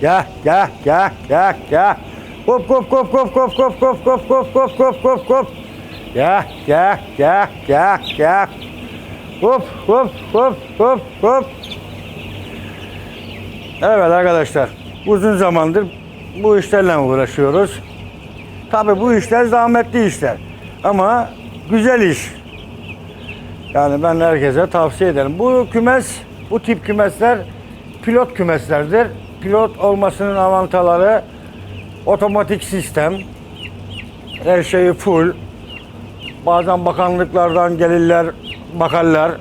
Gel gel gel gel gel. Hop hop hop hop hop hop hop hop hop hop hop hop hop. Gel gel gel gel gel. Hop hop hop hop hop. Evet arkadaşlar uzun zamandır bu işlerle uğraşıyoruz. Tabi bu işler zahmetli işler ama güzel iş. Yani ben herkese tavsiye ederim. Bu kümes, bu tip kümesler pilot kümeslerdir. Pilot olmasının avantaları otomatik sistem, her şeyi full. Bazen bakanlıklardan gelirler, bakarlar,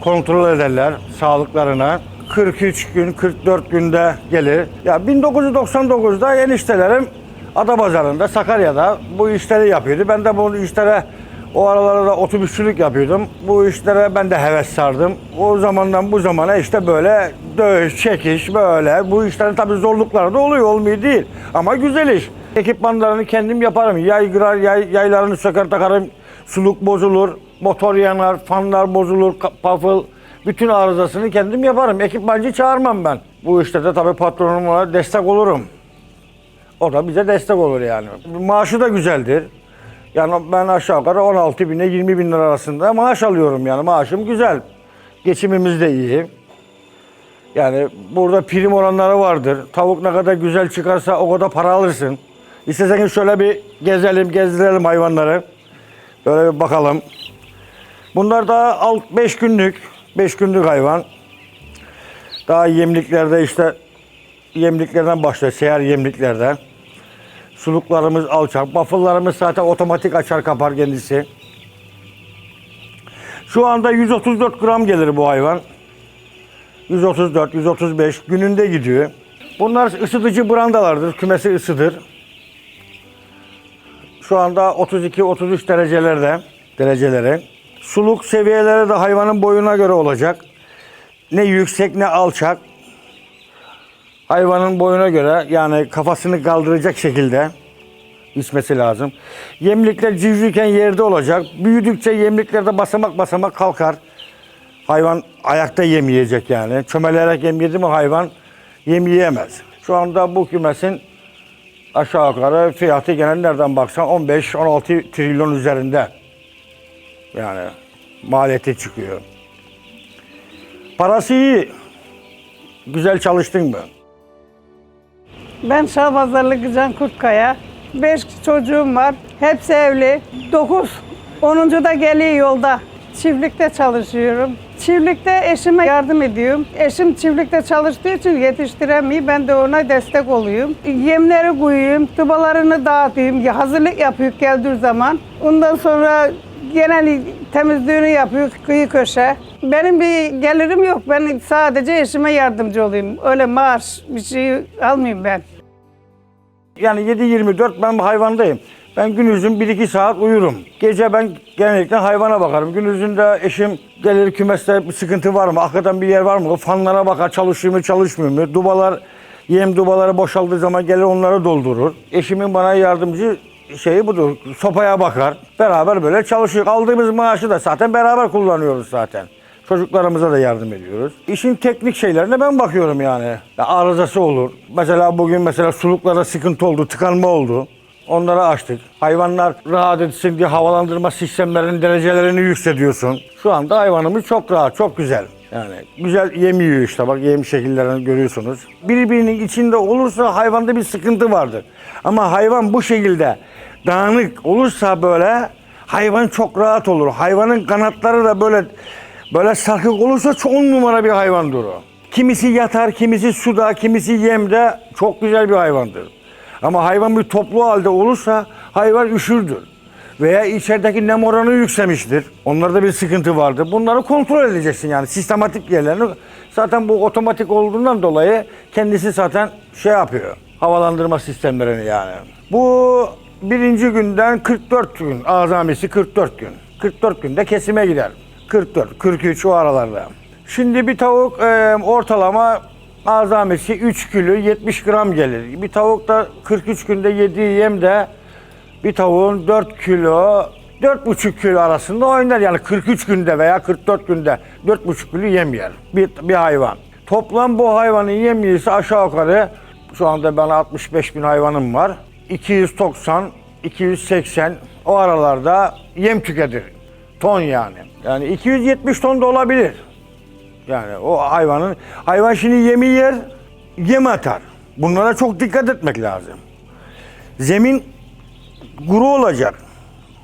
kontrol ederler sağlıklarına. 43 gün, 44 günde gelir. Ya 1999'da eniştelerim Adapazarı'nda, Sakarya'da bu işleri yapıyordu. Ben de bu işlere o aralarda otobüsçülük yapıyordum. Bu işlere ben de heves sardım. O zamandan bu zamana işte böyle dövüş, çekiş böyle. Bu işlerin tabii zorlukları da oluyor, olmuyor değil. Ama güzel iş. Ekipmanlarını kendim yaparım. Yay kırar, yay, yaylarını söker takarım. Suluk bozulur, motor yanar, fanlar bozulur, pafıl. Bütün arızasını kendim yaparım. Ekipmancı çağırmam ben. Bu işte de tabii patronuma destek olurum. O da bize destek olur yani. Maaşı da güzeldir. Yani ben aşağı yukarı 16 bin ile 20 bin lira arasında maaş alıyorum yani. Maaşım güzel. Geçimimiz de iyi. Yani burada prim oranları vardır. Tavuk ne kadar güzel çıkarsa o kadar para alırsın. İsterseniz şöyle bir gezelim, gezdirelim hayvanları. Böyle bir bakalım. Bunlar da 5 günlük, 5 günlük hayvan. Daha yemliklerde işte yemliklerden başlıyor, seyyar yemliklerden. Suluklarımız alçak. Bafıllarımız zaten otomatik açar kapar kendisi. Şu anda 134 gram gelir bu hayvan. 134, 135 gününde gidiyor. Bunlar ısıtıcı brandalardır. Kümesi ısıdır. Şu anda 32-33 derecelerde dereceleri. Suluk seviyeleri de hayvanın boyuna göre olacak. Ne yüksek ne alçak. Hayvanın boyuna göre yani kafasını kaldıracak şekilde içmesi lazım. Yemlikler civcivken yerde olacak. Büyüdükçe yemliklerde basamak basamak kalkar. Hayvan ayakta yem yiyecek yani. Çömelerek yem yedi mi hayvan yem yiyemez. Şu anda bu kümesin aşağı yukarı fiyatı gene nereden baksan 15-16 trilyon üzerinde. Yani maliyeti çıkıyor. Parası iyi. Güzel çalıştın mı? Ben Şahbazarlı Gıcan Kurtkaya. Beş çocuğum var. Hepsi evli. Dokuz. Onuncu da geliyor yolda. Çiftlikte çalışıyorum. Çiftlikte eşime yardım ediyorum. Eşim çiftlikte çalıştığı için yetiştiremiyor. Ben de ona destek oluyorum. Yemleri koyuyorum, tubalarını dağıtıyorum. Hazırlık yapıyor geldiği zaman. Ondan sonra genel temizliğini yapıyor kıyı köşe. Benim bir gelirim yok. Ben sadece eşime yardımcı olayım. Öyle maaş bir şey almayayım ben. Yani 7-24 ben hayvandayım. Ben gündüzün 1-2 saat uyurum. Gece ben genellikle hayvana bakarım. Gündüzünde eşim gelir kümeste bir sıkıntı var mı? Hakikaten bir yer var mı? Fanlara bakar çalışıyor mu çalışmıyor mu? Dubalar, yem dubaları boşaldığı zaman gelir onları doldurur. Eşimin bana yardımcı şeyi budur. Sopaya bakar. Beraber böyle çalışıyor. Aldığımız maaşı da zaten beraber kullanıyoruz zaten. Çocuklarımıza da yardım ediyoruz. İşin teknik şeylerine ben bakıyorum yani. Ya arızası olur. Mesela bugün mesela suluklara sıkıntı oldu, tıkanma oldu. Onları açtık. Hayvanlar rahat etsin diye havalandırma sistemlerinin derecelerini yükseliyorsun. Şu anda hayvanımız çok rahat, çok güzel. Yani güzel yem yiyor işte bak yem şekillerini görüyorsunuz. Birbirinin içinde olursa hayvanda bir sıkıntı vardır. Ama hayvan bu şekilde dağınık olursa böyle hayvan çok rahat olur. Hayvanın kanatları da böyle böyle sarkık olursa çok on numara bir hayvandır o. Kimisi yatar, kimisi suda, kimisi yemde çok güzel bir hayvandır. Ama hayvan bir toplu halde olursa hayvan üşürdür. Veya içerideki nem oranı yükselmiştir. Onlarda bir sıkıntı vardır. Bunları kontrol edeceksin yani sistematik yerlerini. Zaten bu otomatik olduğundan dolayı kendisi zaten şey yapıyor. Havalandırma sistemlerini yani. Bu birinci günden 44 gün azamisi 44 gün. 44 günde kesime gider. 44, 43 o aralarda. Şimdi bir tavuk e, ortalama azamisi 3 kilo 70 gram gelir. Bir tavuk da 43 günde yediği yem de bir tavuğun 4 kilo 4,5 kilo arasında oynar yani 43 günde veya 44 günde 4,5 kilo yem yer bir, bir hayvan. Toplam bu hayvanın yemiyesi aşağı yukarı şu anda ben 65 bin hayvanım var. 290, 280 o aralarda yem tüketir. Ton yani. Yani 270 ton da olabilir. Yani o hayvanın, hayvan şimdi yemi yer, yem atar. Bunlara çok dikkat etmek lazım. Zemin kuru olacak.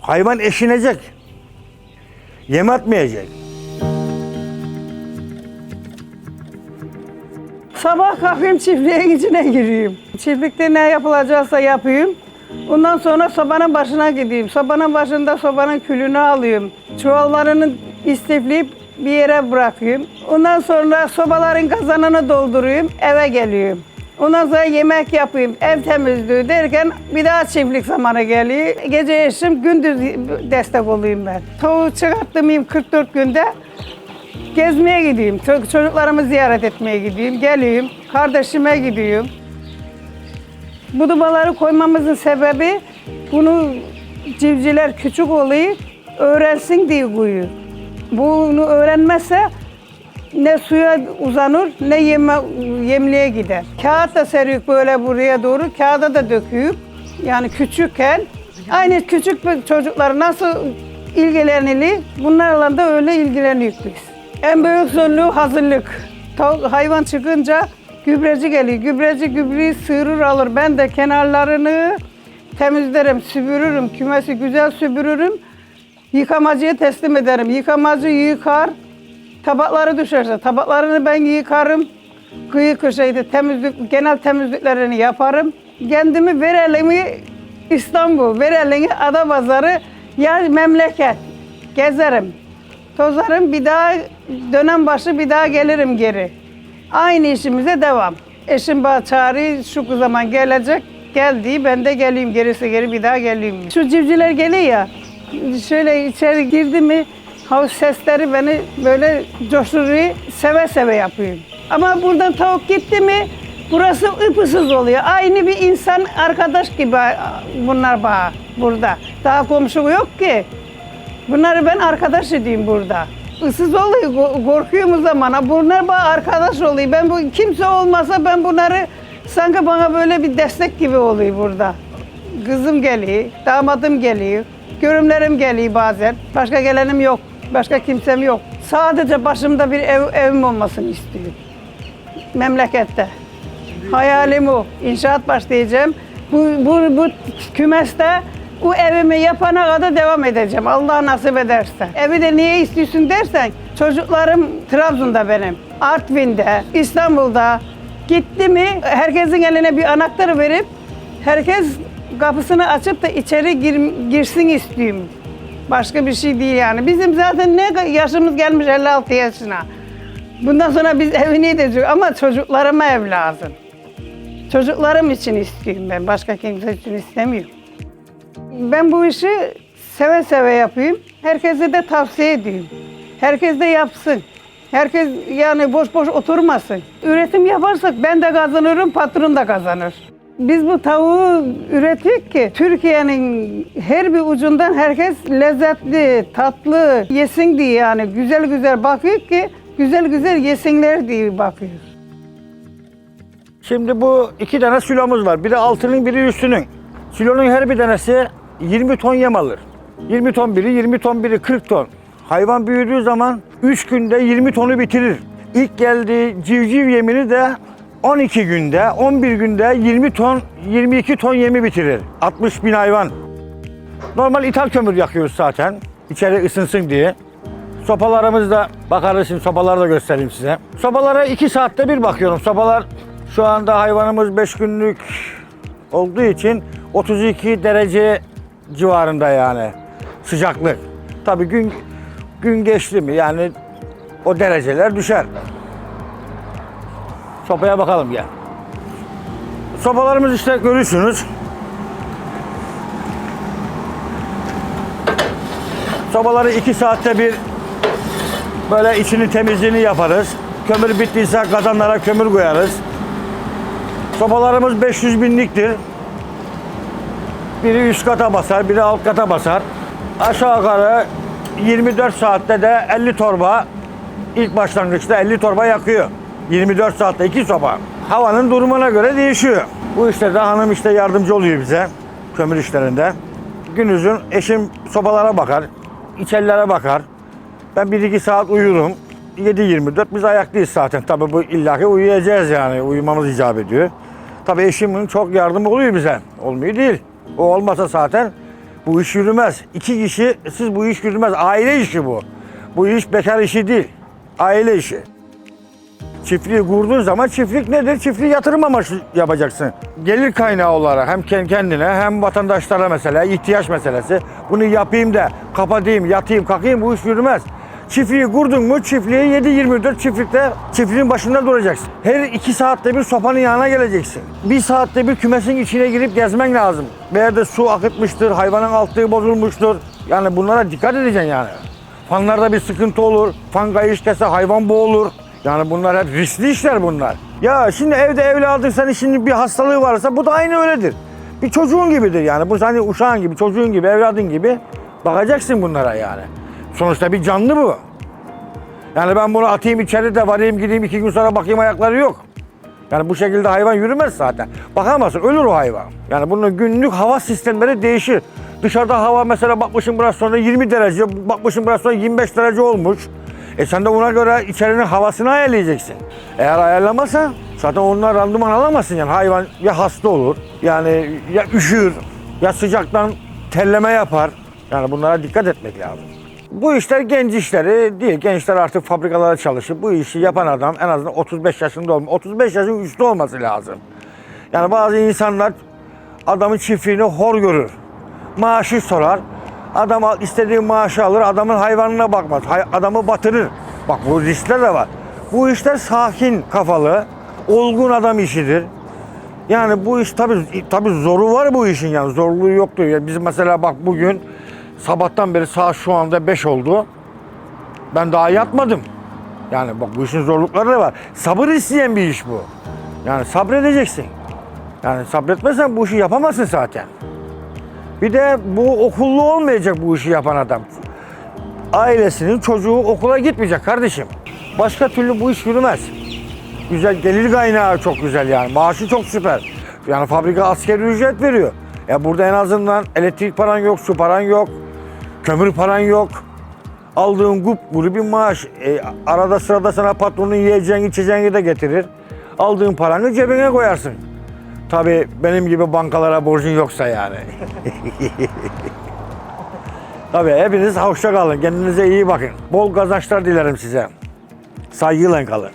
Hayvan eşinecek. Yem atmayacak. Sabah kalkayım çiftliğin içine gireyim. Çiftlikte ne yapılacaksa yapayım. Ondan sonra sobanın başına gideyim. Sobanın başında sobanın külünü alayım. Çuvallarını istifleyip bir yere bırakayım. Ondan sonra sobaların kazanını doldurayım, eve geliyorum. Ondan sonra yemek yapayım, ev temizliği derken bir daha çiftlik zamanı geliyor. Gece eşim, gündüz destek olayım ben. Tavuğu çıkarttım 44 günde. Gezmeye gideyim, ço- çocuklarımı ziyaret etmeye gideyim, geleyim, kardeşime gideyim. Bu dubaları koymamızın sebebi bunu civciler küçük oluyor, öğrensin diye koyuyor. Bunu öğrenmezse ne suya uzanır ne yeme, yemliğe gider. Kağıt da seriyor böyle buraya doğru, kağıda da döküyor. Yani küçükken aynı küçük çocuklar nasıl ilgilenili bunlarla da öyle ilgileniyoruz biz. En büyük zorluğu hazırlık. Hayvan çıkınca gübreci geliyor. Gübreci gübreyi sıyırır alır. Ben de kenarlarını temizlerim, süpürürüm. Kümesi güzel süpürürüm. Yıkamacıya teslim ederim. Yıkamacı yıkar. Tabakları düşerse tabaklarını ben yıkarım. Kıyı köşeydi temizlik, genel temizliklerini yaparım. Kendimi Verelimi İstanbul, Verelimi Adapazarı ya memleket gezerim. Tozarım bir daha dönem başı bir daha gelirim geri. Aynı işimize devam. Eşim bana çağırıyor şu zaman gelecek. Geldi ben de geleyim gerisi geri bir daha geleyim. Şu civciler geliyor ya şöyle içeri girdi mi havuz sesleri beni böyle coşturuyor. Seve seve yapıyorum. Ama buradan tavuk gitti mi burası ıpısız oluyor. Aynı bir insan arkadaş gibi bunlar bana burada. Daha komşu yok ki. Bunları ben arkadaş edeyim burada. Isız oluyor, ko- korkuyorum o zaman. Ha, Bunlar bana arkadaş oluyor. Ben bu kimse olmasa ben bunları sanki bana böyle bir destek gibi oluyor burada. Kızım geliyor, damadım geliyor, görümlerim geliyor bazen. Başka gelenim yok, başka kimsem yok. Sadece başımda bir ev, evim olmasını istiyorum. Memlekette. Hayalim o. İnşaat başlayacağım. Bu, bu, bu kümeste bu evimi yapana kadar devam edeceğim. Allah nasip ederse. Evi de niye istiyorsun dersen çocuklarım Trabzon'da benim. Artvin'de, İstanbul'da. Gitti mi herkesin eline bir anahtarı verip herkes kapısını açıp da içeri gir- girsin istiyorum. Başka bir şey değil yani. Bizim zaten ne yaşımız gelmiş 56 yaşına. Bundan sonra biz evi ne edeceğiz ama çocuklarıma ev lazım. Çocuklarım için istiyorum ben. Başka kimse için istemiyorum. Ben bu işi seve seve yapayım. Herkese de tavsiye ediyorum. Herkes de yapsın. Herkes yani boş boş oturmasın. Üretim yaparsak ben de kazanırım, patron da kazanır. Biz bu tavuğu üretiyoruz ki Türkiye'nin her bir ucundan herkes lezzetli, tatlı yesin diye yani güzel güzel bakıyor ki güzel güzel yesinler diye bakıyoruz. Şimdi bu iki tane silomuz var. Biri altının biri üstünün. Silonun her bir tanesi 20 ton yem alır. 20 ton biri, 20 ton biri 40 ton. Hayvan büyüdüğü zaman 3 günde 20 tonu bitirir. İlk geldiği civciv yemini de 12 günde, 11 günde 20 ton, 22 ton yemi bitirir. 60 bin hayvan. Normal ithal kömür yakıyoruz zaten. İçeri ısınsın diye. Sopalarımızda bakarız şimdi sopaları da göstereyim size. Sopalara 2 saatte bir bakıyorum. Sopalar şu anda hayvanımız 5 günlük olduğu için 32 derece civarında yani sıcaklık. Tabii gün gün geçti mi yani o dereceler düşer. Sopaya bakalım gel. Sopalarımız işte görürsünüz. Sobaları 2 saatte bir Böyle içini temizliğini yaparız. Kömür bittiyse kazanlara kömür koyarız. Sobalarımız 500 binliktir. Biri üst kata basar, biri alt kata basar. Aşağı yukarı 24 saatte de 50 torba ilk başlangıçta 50 torba yakıyor. 24 saatte iki soba. Havanın durumuna göre değişiyor. Bu işte de hanım işte yardımcı oluyor bize kömür işlerinde. Gündüzün eşim sobalara bakar, içerilere bakar. Ben 1-2 saat uyurum. 7-24 biz ayaklıyız zaten. Tabii bu illaki uyuyacağız yani. Uyumamız icap ediyor. Tabii eşimin çok yardımı oluyor bize. Olmuyor değil. O olmasa zaten bu iş yürümez. İki kişi siz bu iş yürümez. Aile işi bu. Bu iş bekar işi değil. Aile işi. Çiftliği kurduğun zaman çiftlik nedir? Çiftliği yatırım amaçlı yapacaksın. Gelir kaynağı olarak hem kend- kendine hem vatandaşlara mesela ihtiyaç meselesi. Bunu yapayım da kapatayım, yatayım, kalkayım bu iş yürümez. Çiftliği kurdun mu çiftliği 7-24 çiftlikte çiftliğin başında duracaksın. Her iki saatte bir sopanın yanına geleceksin. Bir saatte bir kümesin içine girip gezmen lazım. Bir yerde su akıtmıştır, hayvanın altlığı bozulmuştur. Yani bunlara dikkat edeceksin yani. Fanlarda bir sıkıntı olur, fan kayış kese hayvan boğulur. Yani bunlar hep riskli işler bunlar. Ya şimdi evde evladın senin şimdi bir hastalığı varsa bu da aynı öyledir. Bir çocuğun gibidir yani. Bu hani uşağın gibi, çocuğun gibi, evladın gibi bakacaksın bunlara yani. Sonuçta bir canlı bu. Yani ben bunu atayım içeri de varayım gideyim iki gün sonra bakayım ayakları yok. Yani bu şekilde hayvan yürümez zaten. Bakamazsın ölür o hayvan. Yani bunun günlük hava sistemleri değişir. Dışarıda hava mesela bakmışım biraz sonra 20 derece, bakmışım biraz sonra 25 derece olmuş. E sen de ona göre içerinin havasını ayarlayacaksın. Eğer ayarlamazsan zaten ondan randıman alamazsın yani. Hayvan ya hasta olur, yani ya üşür, ya sıcaktan terleme yapar. Yani bunlara dikkat etmek lazım. Bu işler genç işleri değil. Gençler artık fabrikalara çalışıp bu işi yapan adam en azından 35 yaşında olma, 35 yaşın üstü olması lazım. Yani bazı insanlar adamın çiftliğini hor görür. Maaşı sorar. Adam istediği maaşı alır, adamın hayvanına bakmaz. Hay- adamı batırır. Bak bu riskler de var. Bu işler sakin kafalı, olgun adam işidir. Yani bu iş tabii tabii zoru var bu işin yani zorluğu yoktur. Yani biz mesela bak bugün sabahtan beri saat şu anda 5 oldu. Ben daha yatmadım. Yani bak bu işin zorlukları da var. Sabır isteyen bir iş bu. Yani sabredeceksin. Yani sabretmezsen bu işi yapamazsın zaten. Bir de bu okullu olmayacak bu işi yapan adam. Ailesinin çocuğu okula gitmeyecek kardeşim. Başka türlü bu iş yürümez. Güzel gelir kaynağı çok güzel yani. Maaşı çok süper. Yani fabrika askeri ücret veriyor. Ya burada en azından elektrik paran yok, su paran yok, kömür paran yok. Aldığın gup bir maaş. E, arada sırada sana patronun yiyeceğin içeceğini de getirir. Aldığın paranı cebine koyarsın. Tabii benim gibi bankalara borcun yoksa yani. Tabii hepiniz hoşça kalın. Kendinize iyi bakın. Bol kazançlar dilerim size. Saygıyla kalın.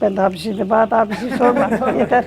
Ben daha bir şey de bana daha bir şey sorma. Yeter.